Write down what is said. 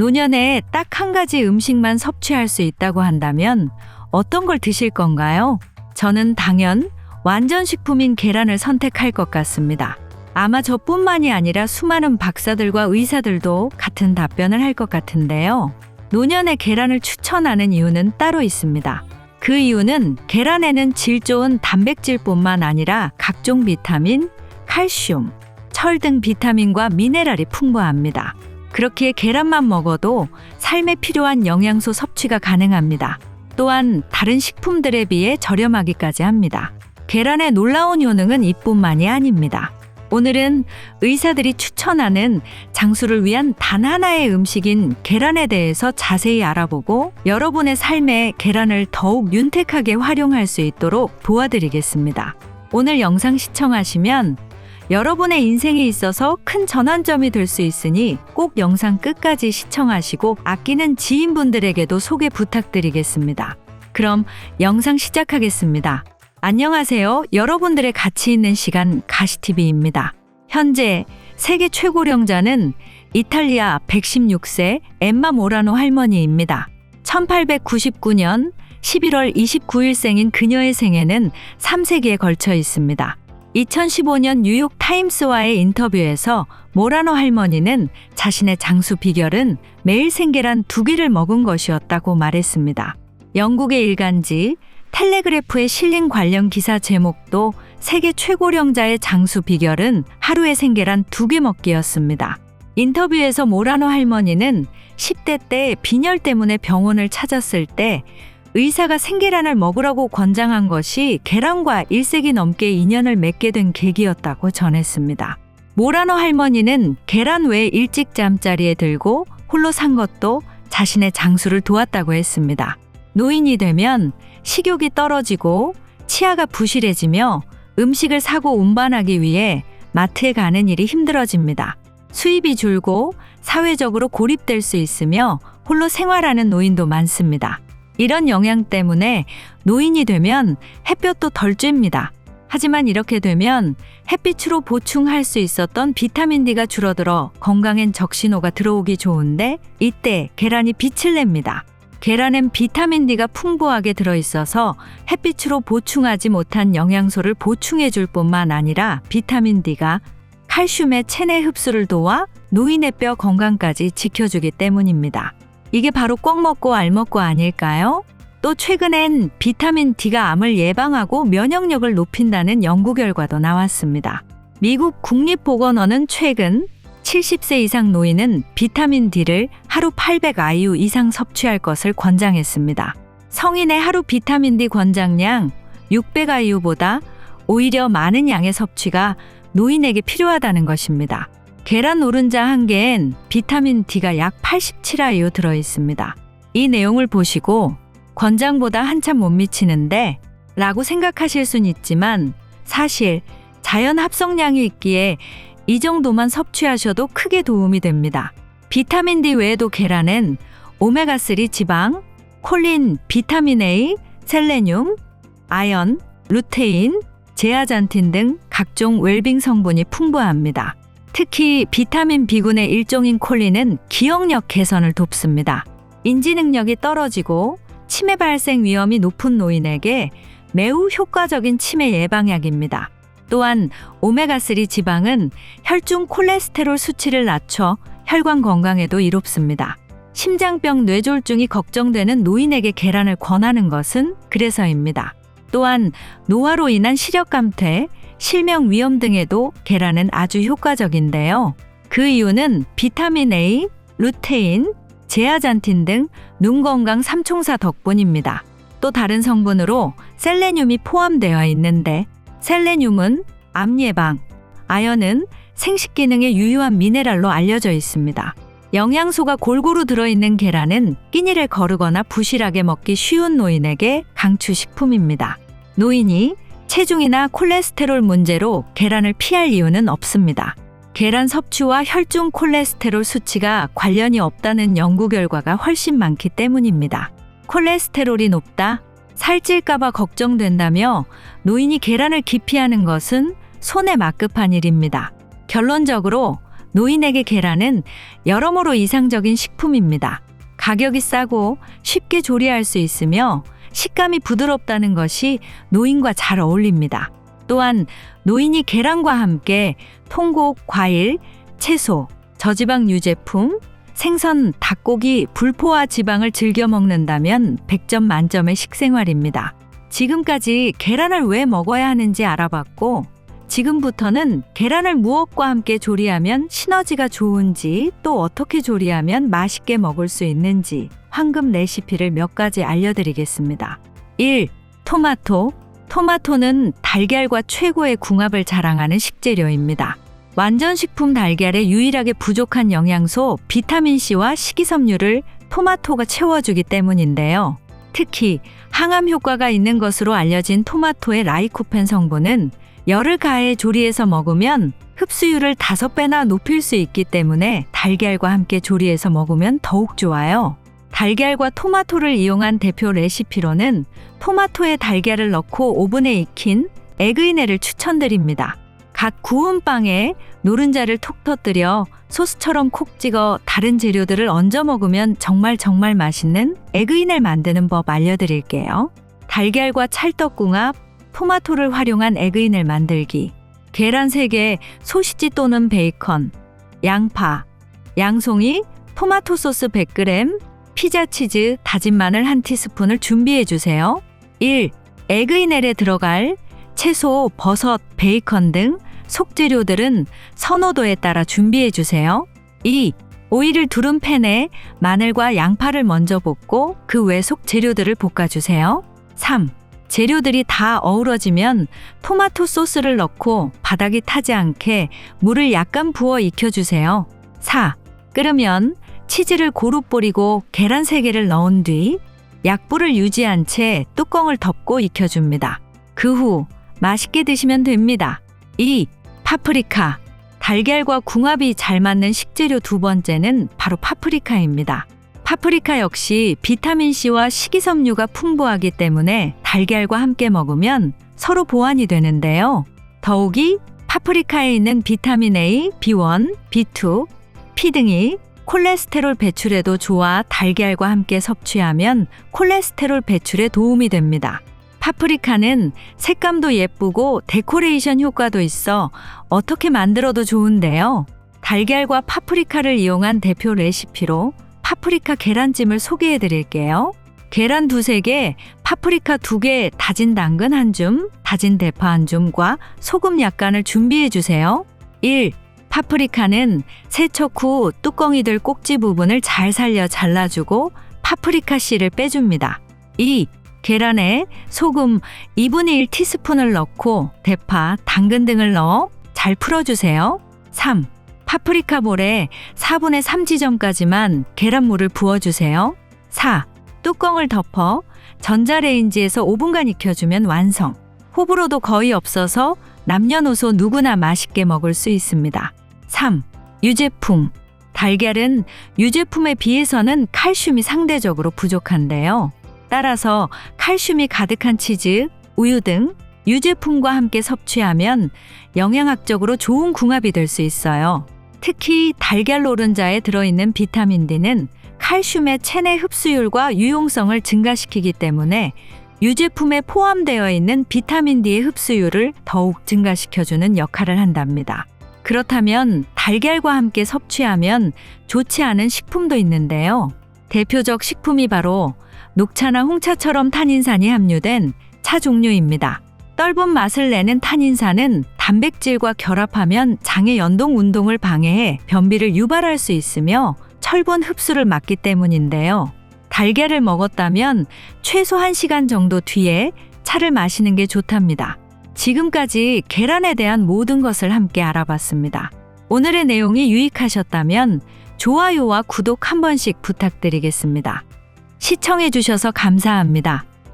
노년에 딱 한 가지 음식만 섭취할 수 있다고 한다면 어떤 걸 드실 건가요? 저는 당연 완전식품인 계란을 선택할 것 같습니다. 아마 저뿐만이 아니라 수많은 박사들과 의사들도 같은 답변을 할 것 같은데요. 노년에 계란을 추천하는 이유는 따로 있습니다. 그 이유는 계란에는 질 좋은 단백질뿐만 아니라 각종 비타민, 칼슘, 철 등 비타민과 미네랄이 풍부합니다. 그렇기에 계란만 먹어도 삶에 필요한 영양소 섭취가 가능합니다. 또한 다른 식품들에 비해 저렴하기까지 합니다. 계란의 놀라운 효능은 이뿐만이 아닙니다. 오늘은 의사들이 추천하는 장수를 위한 단 하나의 음식인 계란에 대해서 자세히 알아보고 여러분의 삶에 계란을 더욱 윤택하게 활용할 수 있도록 도와드리겠습니다. 오늘 영상 시청하시면 여러분의 인생에 있어서 큰 전환점이 될 수 있으니 꼭 영상 끝까지 시청하시고 아끼는 지인분들에게도 소개 부탁드리겠습니다. 그럼 영상 시작하겠습니다. 안녕하세요. 여러분들의 가치 있는 시간 가시TV입니다. 현재 세계 최고령자는 이탈리아 116세 엠마 모라노 할머니입니다. 1899년 11월 29일 생인 그녀의 생애는 3세기에 걸쳐 있습니다. 2015년 뉴욕 타임스와의 인터뷰에서 모라노 할머니는 자신의 장수 비결은 매일 생계란 두 개를 먹은 것이었다고 말했습니다. 영국의 일간지 텔레그래프에 실린 관련 기사 제목도 세계 최고령자의 장수 비결은 하루에 생계란 두 개 먹기였습니다. 인터뷰에서 모라노 할머니는 10대 때 빈혈 때문에 병원을 찾았을 때 의사가 생계란을 먹으라고 권장한 것이 계란과 1세기 넘게 인연을 맺게 된 계기였다고 전했습니다. 모라노 할머니는 계란 외에 일찍 잠자리에 들고 홀로 산 것도 자신의 장수를 도왔다고 했습니다. 노인이 되면 식욕이 떨어지고 치아가 부실해지며 음식을 사고 운반하기 위해 마트에 가는 일이 힘들어집니다. 수입이 줄고 사회적으로 고립될 수 있으며 홀로 생활하는 노인도 많습니다. 이런 영향 때문에 노인이 되면 햇볕도 덜 쬐입니다. 하지만 이렇게 되면 햇빛으로 보충할 수 있었던 비타민 D가 줄어들어 건강엔 적신호가 들어오기 좋은데 이때 계란이 빛을 냅니다. 계란엔 비타민 D가 풍부하게 들어있어서 햇빛으로 보충하지 못한 영양소를 보충해 줄 뿐만 아니라 비타민 D가 칼슘의 체내 흡수를 도와 노인의 뼈 건강까지 지켜주기 때문입니다. 이게 바로 꼭 먹고 알 먹고 아닐까요? 또 최근엔 비타민 D가 암을 예방하고 면역력을 높인다는 연구 결과도 나왔습니다. 미국 국립보건원은 최근 70세 이상 노인은 비타민 D를 하루 800IU 이상 섭취할 것을 권장했습니다. 성인의 하루 비타민 D 권장량 600IU보다 오히려 많은 양의 섭취가 노인에게 필요하다는 것입니다. 계란 노른자 한 개엔 비타민 D가 약 87IU 들어 있습니다. 이 내용을 보시고 권장보다 한참 못 미치는데 라고 생각하실 순 있지만 사실 자연 합성량이 있기에 이 정도만 섭취하셔도 크게 도움이 됩니다. 비타민 D 외에도 계란엔 오메가3 지방, 콜린, 비타민 A, 셀레늄, 아연, 루테인, 제아잔틴 등 각종 웰빙 성분이 풍부합니다. 특히 비타민 B군의 일종인 콜린은 기억력 개선을 돕습니다. 인지 능력이 떨어지고 치매 발생 위험이 높은 노인에게 매우 효과적인 치매 예방약입니다. 또한 오메가3 지방은 혈중 콜레스테롤 수치를 낮춰 혈관 건강에도 이롭습니다. 심장병 뇌졸중이 걱정되는 노인에게 계란을 권하는 것은 그래서입니다. 또한 노화로 인한 시력 감퇴, 실명 위험 등에도 계란은 아주 효과적인데요. 그 이유는 비타민 A, 루테인, 제아잔틴 등 눈 건강 삼총사 덕분입니다. 또 다른 성분으로 셀레늄이 포함되어 있는데 셀레늄은 암 예방, 아연은 생식 기능에 유효한 미네랄로 알려져 있습니다. 영양소가 골고루 들어있는 계란은 끼니를 거르거나 부실하게 먹기 쉬운 노인에게 강추 식품입니다. 노인이 체중이나 콜레스테롤 문제로 계란을 피할 이유는 없습니다. 계란 섭취와 혈중 콜레스테롤 수치가 관련이 없다는 연구 결과가 훨씬 많기 때문입니다. 콜레스테롤이 높다, 살찔까봐 걱정된다며 노인이 계란을 기피하는 것은 손에 막급한 일입니다. 결론적으로 노인에게 계란은 여러모로 이상적인 식품입니다. 가격이 싸고 쉽게 조리할 수 있으며 식감이 부드럽다는 것이 노인과 잘 어울립니다. 또한 노인이 계란과 함께 통곡, 과일, 채소, 저지방 유제품, 생선, 닭고기, 불포화 지방을 즐겨 먹는다면 100점 만점의 식생활입니다. 지금까지 계란을 왜 먹어야 하는지 알아봤고, 지금부터는 계란을 무엇과 함께 조리하면 시너지가 좋은지 또 어떻게 조리하면 맛있게 먹을 수 있는지 황금 레시피를 몇 가지 알려드리겠습니다. 1. 토마토. 토마토는 달걀과 최고의 궁합을 자랑하는 식재료입니다. 완전식품 달걀에 유일하게 부족한 영양소 비타민C와 식이섬유를 토마토가 채워주기 때문인데요. 특히 항암 효과가 있는 것으로 알려진 토마토의 라이코펜 성분은 열을 가해 조리해서 먹으면 흡수율을 5배나 높일 수 있기 때문에 달걀과 함께 조리해서 먹으면 더욱 좋아요. 달걀과 토마토를 이용한 대표 레시피로는 토마토에 달걀을 넣고 오븐에 익힌 에그이네를 추천드립니다. 각 구운 빵에 노른자를 톡 터뜨려 소스처럼 콕 찍어 다른 재료들을 얹어 먹으면 정말 정말 맛있는 에그인을 만드는 법 알려드릴게요. 달걀과 찰떡궁합, 토마토를 활용한 에그인을 만들기, 계란 3개, 소시지 또는 베이컨, 양파, 양송이, 토마토 소스 100g, 피자 치즈, 다진 마늘 1티스푼을 준비해 주세요. 1. 에그이넬에 들어갈 채소, 버섯, 베이컨 등 속재료들은 선호도에 따라 준비해 주세요. 2. 오일을 두른 팬에 마늘과 양파를 먼저 볶고 그 외 속재료들을 볶아주세요. 3. 재료들이 다 어우러지면 토마토 소스를 넣고 바닥이 타지 않게 물을 약간 부어 익혀주세요. 4. 끓으면 치즈를 고루 뿌리고 계란 3개를 넣은 뒤 약불을 유지한 채 뚜껑을 덮고 익혀줍니다. 그 후 맛있게 드시면 됩니다. 2. 파프리카. 달걀과 궁합이 잘 맞는 식재료 두 번째는 바로 파프리카입니다. 파프리카 역시 비타민C와 식이섬유가 풍부하기 때문에 달걀과 함께 먹으면 서로 보완이 되는데요. 더욱이 파프리카에 있는 비타민 A, B1, B2, P 등이 콜레스테롤 배출에도 좋아 달걀과 함께 섭취하면 콜레스테롤 배출에 도움이 됩니다. 파프리카는 색감도 예쁘고 데코레이션 효과도 있어 어떻게 만들어도 좋은데요. 달걀과 파프리카를 이용한 대표 레시피로 파프리카 계란찜을 소개해 드릴게요. 계란 두세 개, 파프리카 두 개, 다진 당근 한 줌, 다진 대파 한 줌과 소금 약간을 준비해 주세요. 1. 파프리카는 세척 후 뚜껑이 들 꼭지 부분을 잘 살려 잘라주고 파프리카 씨를 빼줍니다. 2. 계란에 소금 2분의 1 티스푼을 넣고 대파, 당근 등을 넣어 잘 풀어주세요. 3. 파프리카 볼에 4분의 3 지점까지만 계란물을 부어주세요. 4. 뚜껑을 덮어 전자레인지에서 5분간 익혀주면 완성. 호불호도 거의 없어서 남녀노소 누구나 맛있게 먹을 수 있습니다. 3. 유제품. 달걀은 유제품에 비해서는 칼슘이 상대적으로 부족한데요. 따라서 칼슘이 가득한 치즈, 우유 등 유제품과 함께 섭취하면 영양학적으로 좋은 궁합이 될 수 있어요. 특히 달걀 노른자에 들어있는 비타민 D는 칼슘의 체내 흡수율과 유용성을 증가시키기 때문에 유제품에 포함되어 있는 비타민 D의 흡수율을 더욱 증가시켜주는 역할을 한답니다. 그렇다면 달걀과 함께 섭취하면 좋지 않은 식품도 있는데요. 대표적 식품이 바로 녹차나 홍차처럼 탄닌산이 함유된 차 종류입니다. 떫은 맛을 내는 탄닌산은 단백질과 결합하면 장의 연동 운동을 방해해 변비를 유발할 수 있으며 철분 흡수를 막기 때문인데요. 달걀을 먹었다면 최소 1시간 정도 뒤에 차를 마시는 게 좋답니다. 지금까지 계란에 대한 모든 것을 함께 알아봤습니다. 오늘의 내용이 유익하셨다면 좋아요와 구독 한 번씩 부탁드리겠습니다. 시청해주셔서 감사합니다.